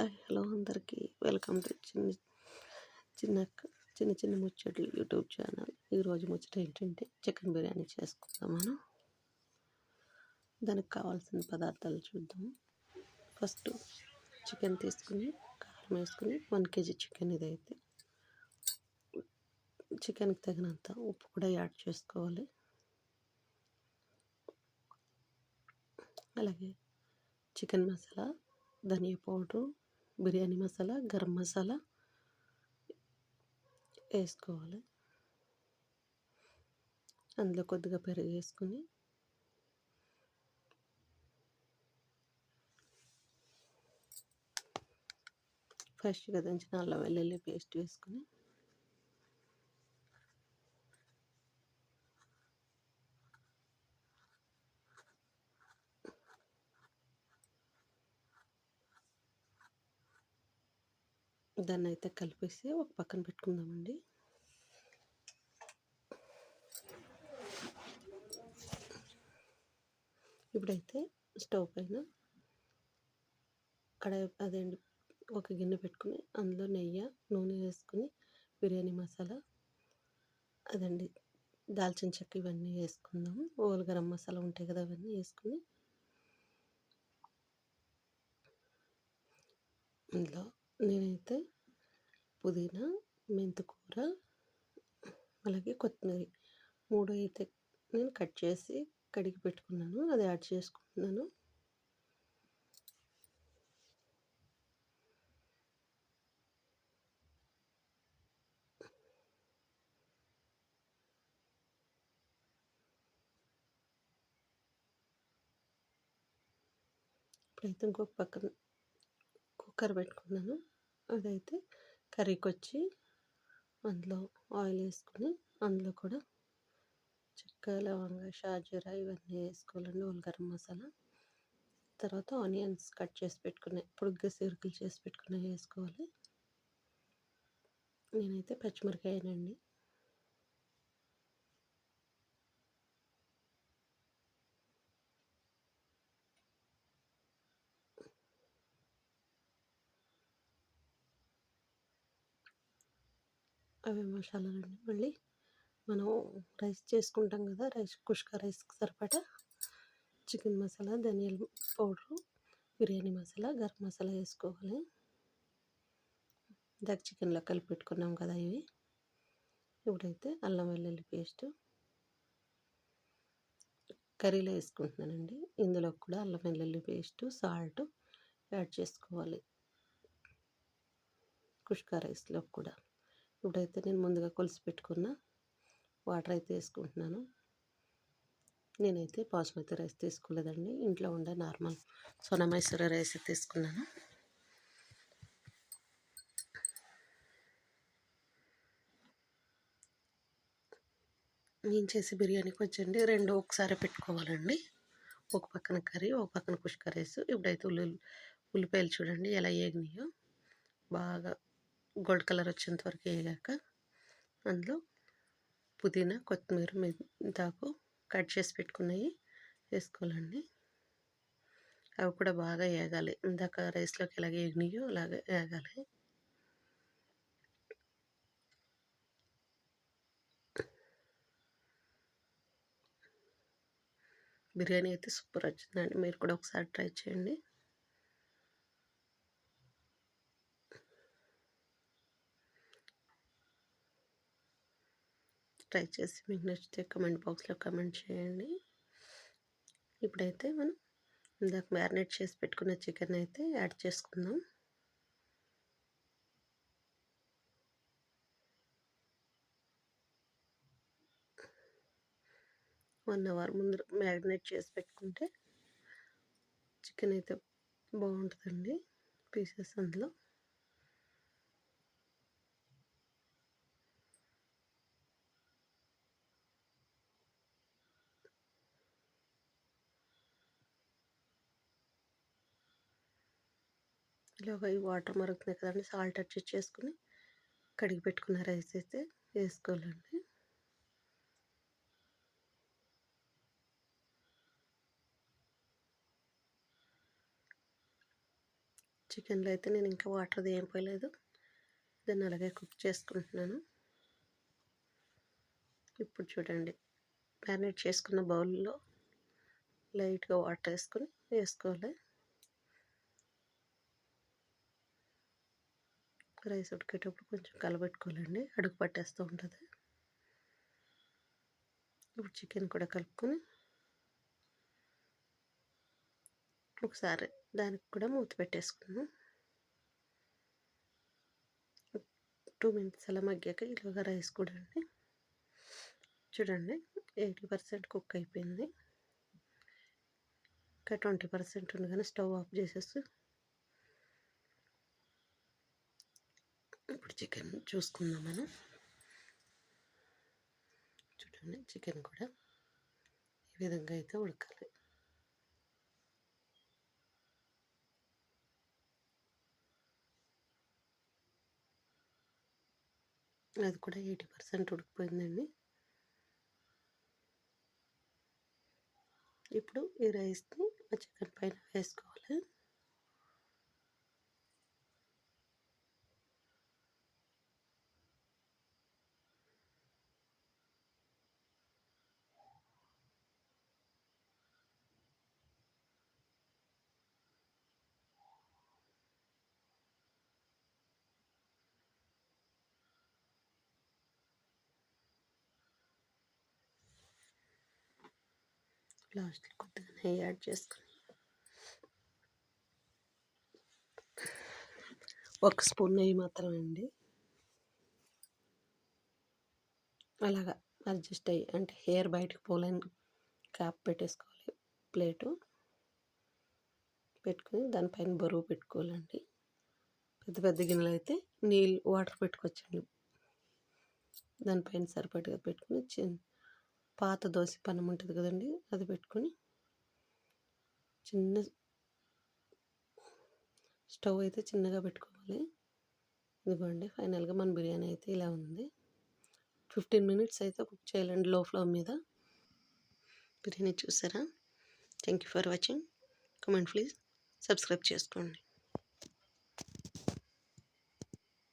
Hi hello అందరికీ welcome to చిన్న చిన్న చిన్న చిన్న ముచ్చట్లు యూట్యూబ్ ఛానల్. ఈరోజు ముచ్చట ఏంటంటే చికెన్ బిర్యానీ చేసుకుందాం మనం దానికి కావాల్సిన పదార్థాలు చూద్దాం. ఫస్ట్ చికెన్ తీసుకుని కారం వేసుకుని వన్ కేజీ చికెన్ ఇదైతే. చికెన్కి తగినంత ఉప్పు కూడా యాడ్ చేసుకోవాలి. అలాగే చికెన్ మసాలా ధనియా పౌడరు బిర్యానీ మసాలా గరం మసాలా వేసుకోవాలి. అందులో కొద్దిగా పెరుగు వేసుకుని ఫ్రెష్గా దంచిన అల్లం వెల్లుల్లి పేస్ట్ వేసుకొని దాన్ని అయితే కలిపేసి ఒక పక్కన పెట్టుకుందామండి. ఇప్పుడైతే స్టవ్ పైన కడాయి అదేంటి ఒక గిన్నె పెట్టుకుని అందులో నెయ్యి నూనె వేసుకుని బిర్యానీ మసాలా అదండి దాల్చిన చెక్క ఇవన్నీ వేసుకుందాము ఓల్ గరం మసాలా ఉంటాయి కదా అవన్నీ వేసుకుని అందులో నేనైతే పుదీనా మెంతికూర అలాగే కొత్తిమీర మూడు అయితే నేను కట్ చేసి కడిగి పెట్టుకున్నాను. అది యాడ్ చేసుకుంటున్నాను. ఇప్పుడైతే ఇంకొక పక్కన కుక్కర్ పెట్టుకున్నాను. అదైతే కర్రీకి వచ్చి అందులో ఆయిల్ వేసుకుని అందులో కూడా చెక్క లవంగ షాజీరా ఇవన్నీ వేసుకోవాలండి ఉల్ గరం మసాలా. తర్వాత ఆనియన్స్ కట్ చేసి పెట్టుకున్నాయి పొడుగ్గా సిరుకులు చేసి పెట్టుకున్నాయి వేసుకోవాలి. నేనైతే పచ్చిమిరకాయనండి అవి మసాలాలండి మళ్ళీ మనం రైస్ చేసుకుంటాం కదా రైస్ కుష్క రైస్కి సరిపడా చికెన్ మసాలా ధనియాల పౌడరు బిర్యానీ మసాలా గరం మసాలా వేసుకోవాలి. దాకా చికెన్లో కలిపి పెట్టుకున్నాం కదా ఇవి. ఇప్పుడైతే అల్లం వెల్లుల్లి పేస్ట్. కర్రీలో వేసుకుంటున్నానండి. ఇందులో కూడా అల్లం వెల్లుల్లి పేస్ట్ సాల్ట్ యాడ్ చేసుకోవాలి. కుష్కా రైస్లో కూడా. ఇప్పుడైతే నేను ముందుగా కొలిసి పెట్టుకున్న వాటర్ అయితే వేసుకుంటున్నాను. నేనైతే బాస్మతి రైస్ తీసుకోలేదండి. ఇంట్లో ఉండే నార్మల్ సోనా మైసూర రైస్ తీసుకున్నాను. నేను చేసి బిర్యానీకి వచ్చండి రెండు ఒకసారి పెట్టుకోవాలండి. ఒక పక్కన కర్రీ ఒక పక్కన కుష్క రైస్. ఇప్పుడైతే ఉల్లి ఉల్లిపాయలు చూడండి ఎలా ఏగినాయో. బాగా గోల్డ్ కలర్ వచ్చేంత వరకు వేగాక అందులో పుదీనా కొత్తిమీర మెంతాకు కట్ చేసి పెట్టుకున్నవి వేసుకోవాలండి. అవి కూడా బాగా వేగాలి. ఇందాక రైస్లోకి ఎలాగ వేగినాయో అలాగే వేగాలి. బిర్యానీ అయితే సూపర్ వచ్చిందండి. మీరు కూడా ఒకసారి ట్రై చేయండి. ట్రై చేసి మీకు నచ్చితే కమెంట్ బాక్స్లో కమెంట్ చేయండి. ఇప్పుడైతే మనం ఇందాక మ్యారినేట్ చేసి పెట్టుకున్న చికెన్ అయితే యాడ్ చేసుకుందాం. వన్ అవర్ ముందు మ్యారినేట్ చేసి పెట్టుకుంటే చికెన్ అయితే బాగుంటుందండి. పీసెస్ అందులో. ఇలాగ ఈ వాటర్ మరుగుతున్నాయి కదండి సాల్ట్ అడ్జస్ట్ చేసుకుని కడిగి పెట్టుకున్న రైస్ అయితే వేసుకోవాలండి. చికెన్లో అయితే నేను ఇంకా వాటర్ ఏం పోయలేదు దాన్ని అలాగే కుక్ చేసుకుంటున్నాను. ఇప్పుడు చూడండి మ్యారినేట్ చేసుకున్న బౌల్లో లైట్గా వాటర్ వేసుకొని వేసుకోవాలి. రైస్ ఉడికేటప్పుడు కొంచెం కలబెట్టుకోవాలండి. అడుగు పట్టేస్తూ ఉంటుంది. ఇప్పుడు చికెన్ కూడా కలుపుకొని ఒకసారి దానికి కూడా మూత పెట్టేసుకున్నాం టూ మినిట్స్ అలా మగ్గాక ఇలాగా రైస్ కూడా అండి. చూడండి ఎయిటీ పర్సెంట్ కుక్ అయిపోయింది. ఇంకా ట్వంటీ పర్సెంట్ ఉండగానే స్టవ్ ఆఫ్ చేసేసి ఇప్పుడు చికెన్ చూసుకుందాం మనం చూడండి చికెన్ కూడా ఈ విధంగా అయితే ఉడకాలి. అది కూడా ఎయిటీ పర్సెంట్ ఉడికిపోయిందండి. ఇప్పుడు ఈ రైస్ని ఆ చికెన్ పైన వేసుకోవాలి. లాస్ట్లో కొద్దిగా నెయ్యి యాడ్ చేసుకుని. ఒక స్పూన్ నెయ్యి మాత్రమే అండి. అలాగా అడ్జస్ట్ అయ్యి అంటే హెయిర్ బయటకు పోలేని క్యాప్ పెట్టేసుకోవాలి. ప్లేటు పెట్టుకుని దానిపైన బరువు పెట్టుకోవాలండి. పెద్ద పెద్ద గిన్నెలు అయితే నీళ్ళు వాటర్ పెట్టుకోవచ్చండి. దానిపైన సరిపడగా పెట్టుకుని చిన్న పాత దోశ పన్నం ఉంటుంది కదండి అది పెట్టుకొని చిన్న స్టవ్ అయితే చిన్నగా పెట్టుకోవాలి. ఇదిగోండి ఫైనల్గా మన బిర్యానీ అయితే ఇలా ఉంది. ఫిఫ్టీన్ మినిట్స్ అయితే కుక్ చేయాలండి లో ఫ్లేమ్ మీద. బిర్యానీ చూసారా? Thank you for watching. Comment please. Subscribe చేసుకోండి.